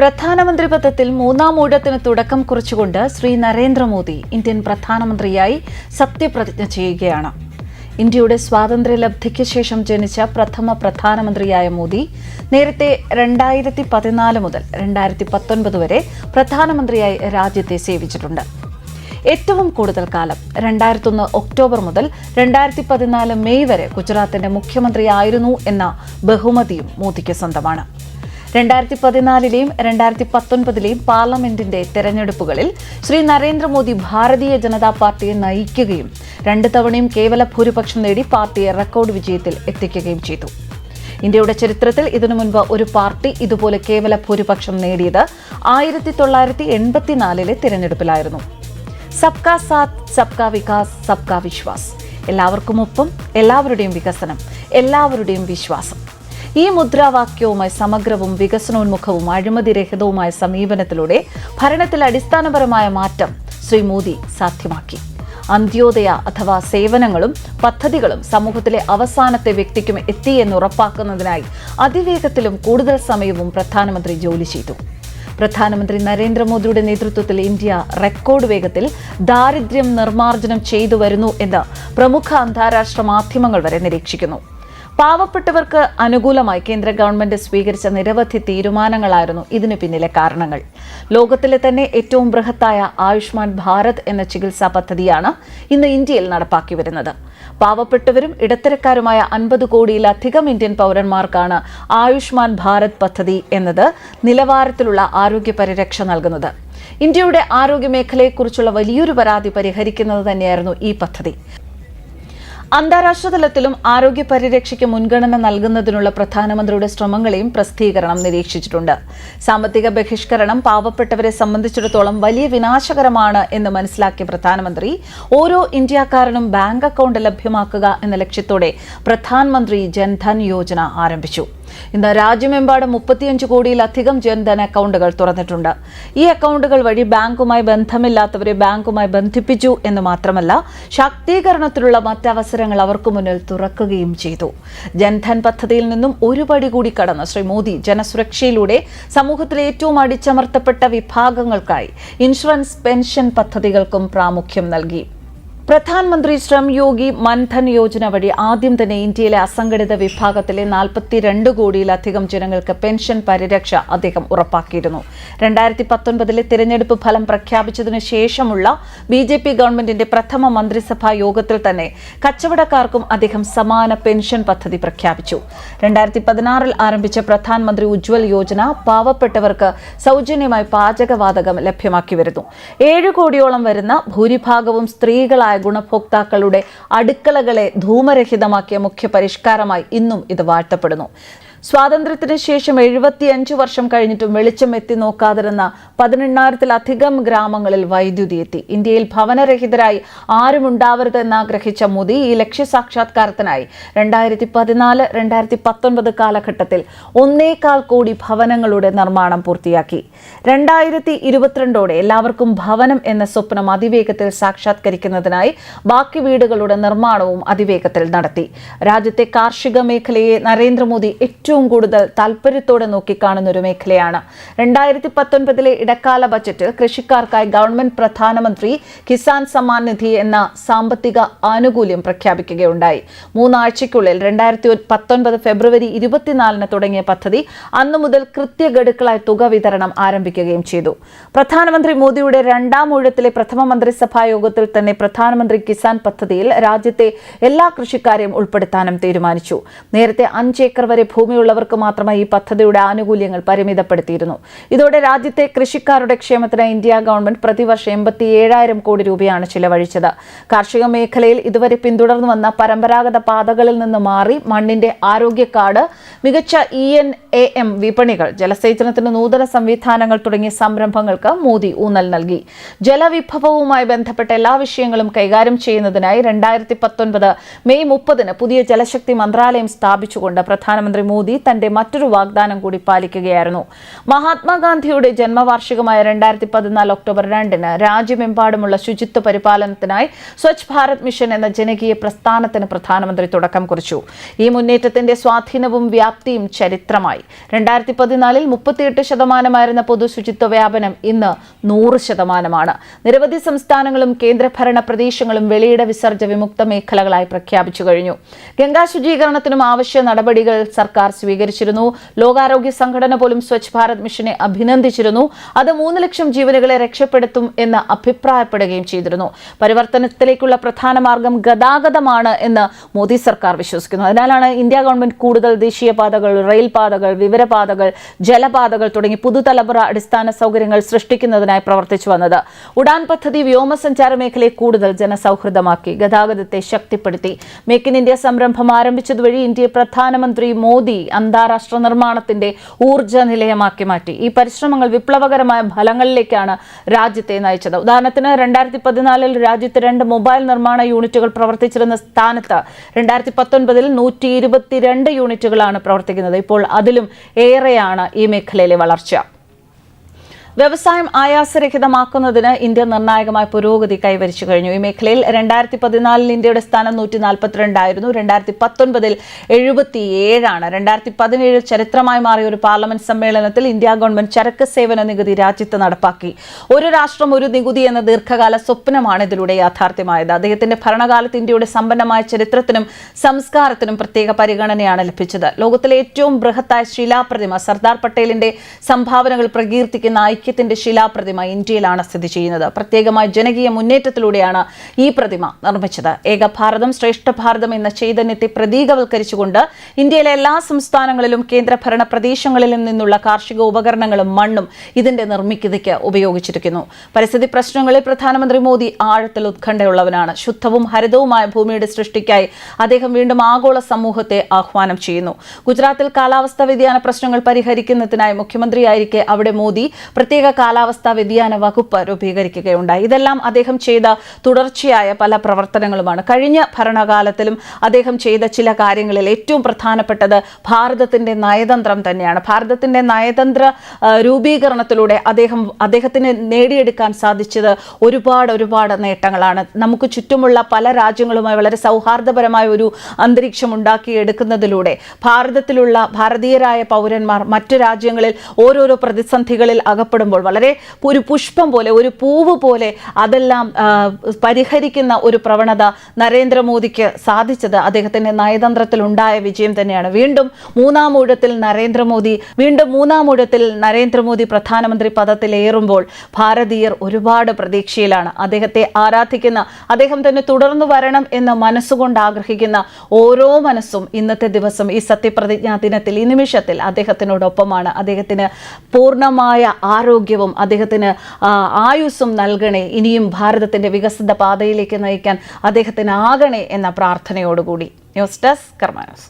പ്രധാനമന്ത്രി പദത്തിൽ മൂന്നാം ഊഴത്തിന് തുടക്കം കുറിച്ചുകൊണ്ട് ശ്രീ നരേന്ദ്രമോദി ഇന്ത്യൻ പ്രധാനമന്ത്രിയായി സത്യപ്രതിജ്ഞ ചെയ്യുകയാണ്. ഇന്ത്യയുടെ സ്വാതന്ത്ര്യലബ്ധിക്ക് ശേഷം ജനിച്ച പ്രഥമ പ്രധാനമന്ത്രിയായ മോദി നേരത്തെ രണ്ടായിരത്തി പതിനാല് മുതൽ രണ്ടായിരത്തി പത്തൊൻപത് വരെ പ്രധാനമന്ത്രിയായി രാജ്യത്തെ സേവിച്ചിട്ടുണ്ട്. ഏറ്റവും കൂടുതൽ കാലം രണ്ടായിരത്തൊന്ന് ഒക്ടോബർ മുതൽ രണ്ടായിരത്തി പതിനാല് മെയ് വരെ ഗുജറാത്തിന്റെ മുഖ്യമന്ത്രിയായിരുന്നു എന്ന ബഹുമതിയും മോദിക്ക് സ്വന്തമാണ്. രണ്ടായിരത്തി പതിനാലിലെയും രണ്ടായിരത്തി പത്തൊൻപതിലെയും പാർലമെന്റിന്റെ തെരഞ്ഞെടുപ്പുകളിൽ ശ്രീ നരേന്ദ്രമോദി ഭാരതീയ ജനതാ പാർട്ടിയെ നയിക്കുകയും രണ്ട് തവണയും കേവല ഭൂരിപക്ഷം നേടി പാർട്ടിയെ റെക്കോർഡ് വിജയത്തിൽ എത്തിക്കുകയും ചെയ്തു. ഇന്ത്യയുടെ ചരിത്രത്തിൽ ഇതിനു മുൻപ് ഒരു പാർട്ടി ഇതുപോലെ കേവല ഭൂരിപക്ഷം നേടിയത് ആയിരത്തി തൊള്ളായിരത്തി എൺപത്തിനാലിലെ തിരഞ്ഞെടുപ്പിലായിരുന്നു. സബ്കാ സാത്ത് സബ്കാ വികാസ് സബ്കാ വിശ്വാസ്. എല്ലാവർക്കുമൊപ്പം എല്ലാവരുടെയും വികസനം എല്ലാവരുടെയും വിശ്വാസം. ഈ മുദ്രാവാക്യവുമായി സമഗ്രവും വികസനോന്മുഖവും അഴിമതിരഹിതവുമായ സമീപനത്തിലൂടെ ഭരണത്തിൽ അടിസ്ഥാനപരമായ മാറ്റം ശ്രീ മോദി സാധ്യമാക്കി. അന്ത്യോദയ അഥവാ സേവനങ്ങളും പദ്ധതികളും സമൂഹത്തിലെ അവസാനത്തെ വ്യക്തിക്കും എത്തി എന്ന് ഉറപ്പാക്കുന്നതിനായി അതിവേഗത്തിലും കൂടുതൽ സമയവും പ്രധാനമന്ത്രി ജോലി ചെയ്തു. പ്രധാനമന്ത്രി നരേന്ദ്രമോദിയുടെ നേതൃത്വത്തിൽ ഇന്ത്യ റെക്കോർഡ് വേഗത്തിൽ ദാരിദ്ര്യം നിർമ്മാർജനം ചെയ്തു വരുന്നു എന്ന് പ്രമുഖ അന്താരാഷ്ട്ര മാധ്യമങ്ങൾ വരെ നിരീക്ഷിക്കുന്നു. പാവപ്പെട്ടവർക്ക് അനുകൂലമായി കേന്ദ്ര ഗവൺമെന്റ് സ്വീകരിച്ച നിരവധി തീരുമാനങ്ങളായിരുന്നു ഇതിനു പിന്നിലെ കാരണങ്ങൾ. ലോകത്തിലെ തന്നെ ഏറ്റവും ബൃഹത്തായ ആയുഷ്മാൻ ഭാരത് എന്ന ചികിത്സാ പദ്ധതിയാണ് ഇന്ന് ഇന്ത്യയിൽ നടപ്പാക്കി വരുന്നത്. പാവപ്പെട്ടവരും ഇടത്തരക്കാരുമായ അൻപത് കോടിയിലധികം ഇന്ത്യൻ പൗരന്മാർക്കാണ് ആയുഷ്മാൻ ഭാരത് പദ്ധതി എന്നത് നിലവാരത്തിലുള്ള ആരോഗ്യ പരിരക്ഷ നൽകുന്നത്. ഇന്ത്യയുടെ ആരോഗ്യ മേഖലയെക്കുറിച്ചുള്ള വലിയൊരു പരാതി പരിഹരിക്കുന്നത് തന്നെയായിരുന്നു ഈ പദ്ധതി. അന്താരാഷ്ട്ര തലത്തിലും ആരോഗ്യ പരിരക്ഷയ്ക്ക് മുൻഗണന നൽകുന്നതിനുള്ള പ്രധാനമന്ത്രിയുടെ ശ്രമങ്ങളെയും പ്രസിദ്ധീകരണം നിരീക്ഷിച്ചിട്ടുണ്ട്. സാമ്പത്തിക ബഹിഷ്കരണം പാവപ്പെട്ടവരെ സംബന്ധിച്ചിടത്തോളം വലിയ വിനാശകരമാണ് എന്ന് മനസ്സിലാക്കിയ പ്രധാനമന്ത്രി ഓരോ ഇന്ത്യക്കാരനും ബാങ്ക് അക്കൗണ്ട് ലഭ്യമാക്കുക എന്ന ലക്ഷ്യത്തോടെ പ്രധാനമന്ത്രി ജൻധൻ യോജന ആരംഭിച്ചു. ഇന്ന് രാജ്യമെമ്പാടും മുപ്പത്തിയഞ്ച് കോടിയിലധികം ജൻധൻ അക്കൗണ്ടുകൾ തുറന്നിട്ടുണ്ട്. ഈ അക്കൗണ്ടുകൾ വഴി ബാങ്കുമായി ബന്ധമില്ലാത്തവരെ ബാങ്കുമായി ബന്ധിപ്പിച്ചു എന്ന് മാത്രമല്ല ശാക്തീകരണത്തിലുള്ള മറ്റവസരങ്ങൾ അവർക്ക് മുന്നിൽ തുറക്കുകയും ചെയ്തു. ജൻധൻ പദ്ധതിയിൽ നിന്നും ഒരു പടി കൂടി കടന്ന് ശ്രീ മോദി ജനസുരക്ഷയിലൂടെ സമൂഹത്തിലെ ഏറ്റവും അടിച്ചമർത്തപ്പെട്ട വിഭാഗങ്ങൾക്കായി ഇൻഷുറൻസ് പെൻഷൻ പദ്ധതികൾക്കും പ്രാമുഖ്യം നൽകി. പ്രധാനമന്ത്രി ശ്രം യോഗി മൻധൻ യോജന വഴി ആദ്യം തന്നെ ഇന്ത്യയിലെ അസംഘടിത വിഭാഗത്തിലെ നാൽപ്പത്തിരണ്ട് കോടിയിലധികം ജനങ്ങൾക്ക് പെൻഷൻ പരിരക്ഷ അദ്ദേഹം ഉറപ്പാക്കിയിരുന്നു. രണ്ടായിരത്തി പത്തൊൻപതിലെ തിരഞ്ഞെടുപ്പ് ഫലം പ്രഖ്യാപിച്ചതിനു ശേഷമുള്ള ബി ജെ പി ഗവൺമെന്റിന്റെ പ്രഥമ മന്ത്രിസഭാ യോഗത്തിൽ തന്നെ കച്ചവടക്കാർക്കും അദ്ദേഹം സമാന പെൻഷൻ പദ്ധതി പ്രഖ്യാപിച്ചു. രണ്ടായിരത്തി പതിനാറിൽ ആരംഭിച്ച പ്രധാനമന്ത്രി ഉജ്വൽ യോജന പാവപ്പെട്ടവർക്ക് സൗജന്യമായി പാചകവാതകം ലഭ്യമാക്കി വരുന്നു. ഏഴ് കോടിയോളം വരുന്ന ഭൂരിഭാഗവും സ്ത്രീകളായ ഗുണഭോക്താക്കളുടെ അടുക്കളകളെ ധൂമരഹിതമാക്കിയ മുഖ്യ പരിഷ്കാരമായി ഇന്നും ഇത് വാഴ്ത്തപ്പെടുന്നു. സ്വാതന്ത്ര്യത്തിന് ശേഷം എഴുപത്തിയഞ്ച് വർഷം കഴിഞ്ഞിട്ടും വെളിച്ചം എത്തി നോക്കാതിരുന്ന പതിനെണ്ണായിരത്തിലധികം ഗ്രാമങ്ങളിൽ വൈദ്യുതി എത്തി. ഇന്ത്യയിൽ ഭവനരഹിതരായി ആരും ഉണ്ടാവരുതെന്ന് ആഗ്രഹിച്ച മോദി ഈ ലക്ഷ്യ സാക്ഷാത്കാരത്തിനായി രണ്ടായിരത്തി പതിനാല് രണ്ടായിരത്തി പത്തൊൻപത് കാലഘട്ടത്തിൽ ഒന്നേകാൽ കോടി ഭവനങ്ങളുടെ നിർമ്മാണം പൂർത്തിയാക്കി. രണ്ടായിരത്തി ഇരുപത്തിരണ്ടോടെ എല്ലാവർക്കും ഭവനം എന്ന സ്വപ്നം അതിവേഗത്തിൽ സാക്ഷാത്കരിക്കുന്നതിനായി ബാക്കി വീടുകളുടെ നിർമ്മാണവും അതിവേഗത്തിൽ നടത്തി. രാജ്യത്തെ കാർഷിക മേഖലയെ നരേന്ദ്രമോദി ഏറ്റവും കൂടുതൽ താല്പര്യത്തോടെ നോക്കിക്കാണുന്ന ഒരു മേഖലയാണ്. രണ്ടായിരത്തി പത്തൊൻപതിലെ ഇടക്കാല ബജറ്റിൽ കൃഷിക്കാർക്കായി ഗവൺമെന്റ് പ്രധാനമന്ത്രി കിസാൻ സമ്മാൻ നിധി എന്ന സാമ്പത്തിക ആനുകൂല്യം പ്രഖ്യാപിക്കുകയുണ്ടായി. മൂന്നാഴ്ചയ്ക്കുള്ളിൽ രണ്ടായിരത്തി പത്തൊൻപത് ഫെബ്രുവരി ഇരുപത്തിനാലിന് തുടങ്ങിയ പദ്ധതി അന്നു മുതൽ കൃത്യഗഡുക്കളായി തുക വിതരണം ആരംഭിക്കുകയും ചെയ്തു. പ്രധാനമന്ത്രി മോദിയുടെ രണ്ടാം ഊഴത്തിലെ പ്രഥമ മന്ത്രിസഭാ യോഗത്തിൽ തന്നെ പ്രധാനമന്ത്രി കിസാൻ പദ്ധതിയിൽ രാജ്യത്തെ എല്ലാ കൃഷിക്കാരെയും ഉൾപ്പെടുത്താനും തീരുമാനിച്ചു. നേരത്തെ അഞ്ച് ഏക്കർ വരെ ഭൂമിയുള്ളവർക്ക് മാത്രമായി ഈ പദ്ധതിയുടെ ആനുകൂല്യങ്ങൾ പരിമിതപ്പെടുത്തിയിരുന്നു. ഇതോടെ രാജ്യത്തെ കൃഷിക്കാരുടെ ക്ഷേമത്തിന് ഇന്ത്യ ഗവൺമെന്റ് പ്രതിവർഷം എൺപത്തി ഏഴായിരം കോടി രൂപയാണ് ചിലവഴിച്ചത്. കാർഷിക മേഖലയിൽ ഇതുവരെ പിന്തുടർന്നു വന്ന പരമ്പരാഗത പാതകളിൽ നിന്ന് മാറി മണ്ണിന്റെ ആരോഗ്യ കാർഡ് മികച്ച ഇ എൻ എ എം വിപണികൾ ജലസേചനത്തിന് നൂതന സംവിധാനങ്ങൾ തുടങ്ങിയ സംരംഭങ്ങൾക്ക് മോദി ഊന്നൽ നൽകി. ജലവിഭവവുമായി ബന്ധപ്പെട്ട എല്ലാ വിഷയങ്ങളും കൈകാര്യം ചെയ്യുന്നതിനായി രണ്ടായിരത്തി പത്തൊൻപത് മെയ് മുപ്പതിന് പുതിയ ജലശക്തി മന്ത്രാലയം സ്ഥാപിച്ചുകൊണ്ട് പ്രധാനമന്ത്രി മോദി മോദി തന്റെ മറ്റൊരു വാഗ്ദാനം കൂടി പാലിക്കുകയായിരുന്നു. മഹാത്മാഗാന്ധിയുടെ ജന്മവാർഷികമായ രണ്ടായിരത്തി പതിനാല് ഒക്ടോബർ രണ്ടിന് രാജ്യമെമ്പാടുമുള്ള ശുചിത്വ പരിപാലനത്തിനായി സ്വച്ഛ് ഭാരത് മിഷൻ എന്ന ജനകീയ പ്രസ്ഥാനത്തിന് പ്രധാനമന്ത്രി തുടക്കം കുറിച്ചു. ഈ മുന്നേറ്റത്തിന്റെ സ്വാധീനവും വ്യാപ്തിയും ചരിത്രമായി. രണ്ടായിരത്തി പതിനാലിൽ മുപ്പത്തിയെട്ട് ശതമാനമായിരുന്ന പൊതു ശുചിത്വ വ്യാപനം ഇന്ന് നൂറ് ശതമാനമാണ്. നിരവധി സംസ്ഥാനങ്ങളും കേന്ദ്രഭരണ പ്രദേശങ്ങളും വെളിയിട വിസർജ വിമുക്ത മേഖലകളായി പ്രഖ്യാപിച്ചു കഴിഞ്ഞു. ഗംഗാ ശുചീകരണത്തിനും ആവശ്യ നടപടികൾ സർക്കാർ സ്വീകരിച്ചിരുന്നു. ലോകാരോഗ്യ സംഘടന പോലും സ്വച്ഛ് ഭാരത് മിഷനെ അഭിനന്ദിച്ചിരുന്നു. അത് മൂന്ന് ലക്ഷം ജീവനുകളെ രക്ഷപ്പെടുത്തും എന്ന് അഭിപ്രായപ്പെടുകയും ചെയ്തിരുന്നു. പരിവർത്തനത്തിലേക്കുള്ള പ്രധാന മാർഗം ഗതാഗതമാണ് എന്ന് മോദി സർക്കാർ വിശ്വസിക്കുന്നു. അതിനാലാണ് ഇന്ത്യ ഗവൺമെന്റ് കൂടുതൽ ദേശീയപാതകൾ റെയിൽപാതകൾ വിവരപാതകൾ ജലപാതകൾ തുടങ്ങി പുതുതലമുറ അടിസ്ഥാന സൗകര്യങ്ങൾ സൃഷ്ടിക്കുന്നതിനായി പ്രവർത്തിച്ചു വന്നത്. ഉഡാൻ പദ്ധതി വ്യോമസഞ്ചാര മേഖലയെ കൂടുതൽ ജനസൗഹൃദമാക്കി ഗതാഗതത്തെ ശക്തിപ്പെടുത്തി. മേക്ക് ഇൻ ഇന്ത്യ സംരംഭം ആരംഭിച്ചതുവഴി ഇന്ത്യയെ പ്രധാനമന്ത്രി മോദി അന്താരാഷ്ട്ര നിർമ്മാണത്തിന്റെ ഊർജ നിലയമാക്കി മാറ്റി. ഈ പരിശ്രമങ്ങൾ വിപ്ലവകരമായ ഫലങ്ങളിലേക്കാണ് രാജ്യത്തെ നയിച്ചത്. ഉദാഹരണത്തിന് രണ്ടായിരത്തി പതിനാലിൽ രാജ്യത്ത് രണ്ട് മൊബൈൽ നിർമ്മാണ യൂണിറ്റുകൾ പ്രവർത്തിച്ചിരുന്ന സ്ഥാനത്ത് രണ്ടായിരത്തി പത്തൊൻപതിൽ നൂറ്റി ഇരുപത്തിരണ്ട് യൂണിറ്റുകളാണ് പ്രവർത്തിക്കുന്നത്. ഇപ്പോൾ അതിലും ഏറെയാണ് ഈ മേഖലയിലെ വളർച്ച. വ്യവസായം ആയാസരഹിതമാക്കുന്നതിന് ഇന്ത്യ നിർണായകമായ പുരോഗതി കൈവരിച്ചു കഴിഞ്ഞു. ഈ മേഖലയിൽ രണ്ടായിരത്തി പതിനാലിൽ ഇന്ത്യയുടെ സ്ഥാനം നൂറ്റി നാൽപ്പത്തിരണ്ടായിരുന്നു രണ്ടായിരത്തി പത്തൊൻപതിൽ എഴുപത്തിയേഴാണ്. രണ്ടായിരത്തി പതിനേഴിൽ ചരിത്രമായി മാറിയ ഒരു പാർലമെന്റ് സമ്മേളനത്തിൽ ഇന്ത്യ ഗവൺമെന്റ് ചരക്ക് സേവന നികുതി രാജ്യത്ത് നടപ്പാക്കി. ഒരു രാഷ്ട്രം ഒരു നികുതി എന്ന ദീർഘകാല സ്വപ്നമാണ് ഇതിലൂടെ യാഥാർത്ഥ്യമായത്. അദ്ദേഹത്തിന്റെ ഭരണകാലത്ത് ഇന്ത്യയുടെ സമ്പന്നമായ ചരിത്രത്തിനും സംസ്കാരത്തിനും പ്രത്യേക പരിഗണനയാണ് ലഭിച്ചത്. ലോകത്തിലെ ഏറ്റവും ബൃഹത്തായ ശിലാപ്രതിമ സർദാർ പട്ടേലിന്റെ സംഭാവനകൾ പ്രകീർത്തിക്കുന്ന ഐക്യത്തിന്റെ ശിലാപ്രതിമ ഇന്ത്യയിലാണ് സ്ഥിതി ചെയ്യുന്നത്. പ്രത്യേകമായ ജനകീയ മുന്നേറ്റത്തിലൂടെയാണ് ഈ പ്രതിമ നിർമ്മിച്ചത്. ഏകഭാരതം ശ്രേഷ്ഠ ഭാരതം എന്ന ചൈതന്യത്തെ പ്രതീകവൽക്കരിച്ചുകൊണ്ട് ഇന്ത്യയിലെ എല്ലാ സംസ്ഥാനങ്ങളിലും കേന്ദ്രഭരണ പ്രദേശങ്ങളിലും നിന്നുള്ള കാർഷിക ഉപകരണങ്ങളും മണ്ണും ഇതിന്റെ നിർമ്മിക്കതയ്ക്ക് ഉപയോഗിച്ചിരിക്കുന്നു. പരിസ്ഥിതി പ്രശ്നങ്ങളിൽ പ്രധാനമന്ത്രി മോദി ആഴത്തിൽ ഉത്കണ്ഠയുള്ളവനാണ്. ശുദ്ധവും ഹരിതവുമായ ഭൂമിയുടെ സൃഷ്ടിക്കായി അദ്ദേഹം വീണ്ടും ആഗോള സമൂഹത്തെ ആഹ്വാനം ചെയ്യുന്നു. ഗുജറാത്തിൽ കാലാവസ്ഥാ വ്യതിയാന പ്രശ്നങ്ങൾ പരിഹരിക്കുന്നതിനായി മുഖ്യമന്ത്രിയായിരിക്കെ അവിടെ മോദി പ്രത്യേക കാലാവസ്ഥാ വ്യതിയാന വകുപ്പ് രൂപീകരിക്കുകയുണ്ടായി. ഇതെല്ലാം അദ്ദേഹം ചെയ്ത തുടർച്ചയായ പല പ്രവർത്തനങ്ങളുമാണ്. കഴിഞ്ഞ ഭരണകാലത്തിലും അദ്ദേഹം ചെയ്ത ചില കാര്യങ്ങളിൽ ഏറ്റവും പ്രധാനപ്പെട്ടത് ഭാരതത്തിന്റെ നയതന്ത്രം തന്നെയാണ്. ഭാരതത്തിന്റെ നയതന്ത്ര രൂപീകരണത്തിലൂടെ അദ്ദേഹം അദ്ദേഹത്തിന് നേടിയെടുക്കാൻ സാധിച്ചത് ഒരുപാട് ഒരുപാട് നേട്ടങ്ങളാണ്. നമുക്ക് ചുറ്റുമുള്ള പല രാജ്യങ്ങളുമായി വളരെ സൗഹാർദ്ദപരമായ ഒരു അന്തരീക്ഷം ഉണ്ടാക്കിയെടുക്കുന്നതിലൂടെ ഭാരതത്തിലുള്ള ഭാരതീയരായ പൗരന്മാർ മറ്റു രാജ്യങ്ങളിൽ ഓരോരോ പ്രതിസന്ധികളിൽ അകപ്പെടുമ്പോൾ വളരെ ഒരു പുഷ്പം പോലെ ഒരു പൂവ് പോലെ അതെല്ലാം പരിഹരിക്കുന്ന ഒരു പ്രവണത നരേന്ദ്രമോദിക്ക് സാധിച്ചത് അദ്ദേഹത്തിന്റെ നയതന്ത്രത്തിൽ ഉണ്ടായ വിജയം തന്നെയാണ്. വീണ്ടും മൂന്നാം ഊഴത്തിൽ നരേന്ദ്രമോദി വീണ്ടും മൂന്നാം ഊഴത്തിൽ നരേന്ദ്രമോദി പ്രധാനമന്ത്രി പദത്തിലേറുമ്പോൾ ഭാരതീയർ ഒരുപാട് പ്രതീക്ഷയിലാണ്. അദ്ദേഹത്തെ ആരാധിക്കുന്ന അദ്ദേഹം തന്നെ തുടർന്നു വരണം എന്ന് മനസ്സുകൊണ്ട് ആഗ്രഹിക്കുന്ന ഓരോ മനസ്സും ഇന്നത്തെ ദിവസം ഈ സത്യപ്രതിജ്ഞാ ദിനത്തിൽ ഈ നിമിഷത്തിൽ അദ്ദേഹത്തിനോടൊപ്പമാണ്. അദ്ദേഹത്തിന് പൂർണമായ ആരോഗ്യവും അദ്ദേഹത്തിന് ആയുസ്സും നൽകണേ. ഇനിയും ഭാരതത്തിന്റെ വികസിത പാതയിലേക്ക് നയിക്കാൻ അദ്ദേഹത്തിന് ആകണേ എന്ന പ്രാർത്ഥനയോടുകൂടി. News desk കർമാനോസ്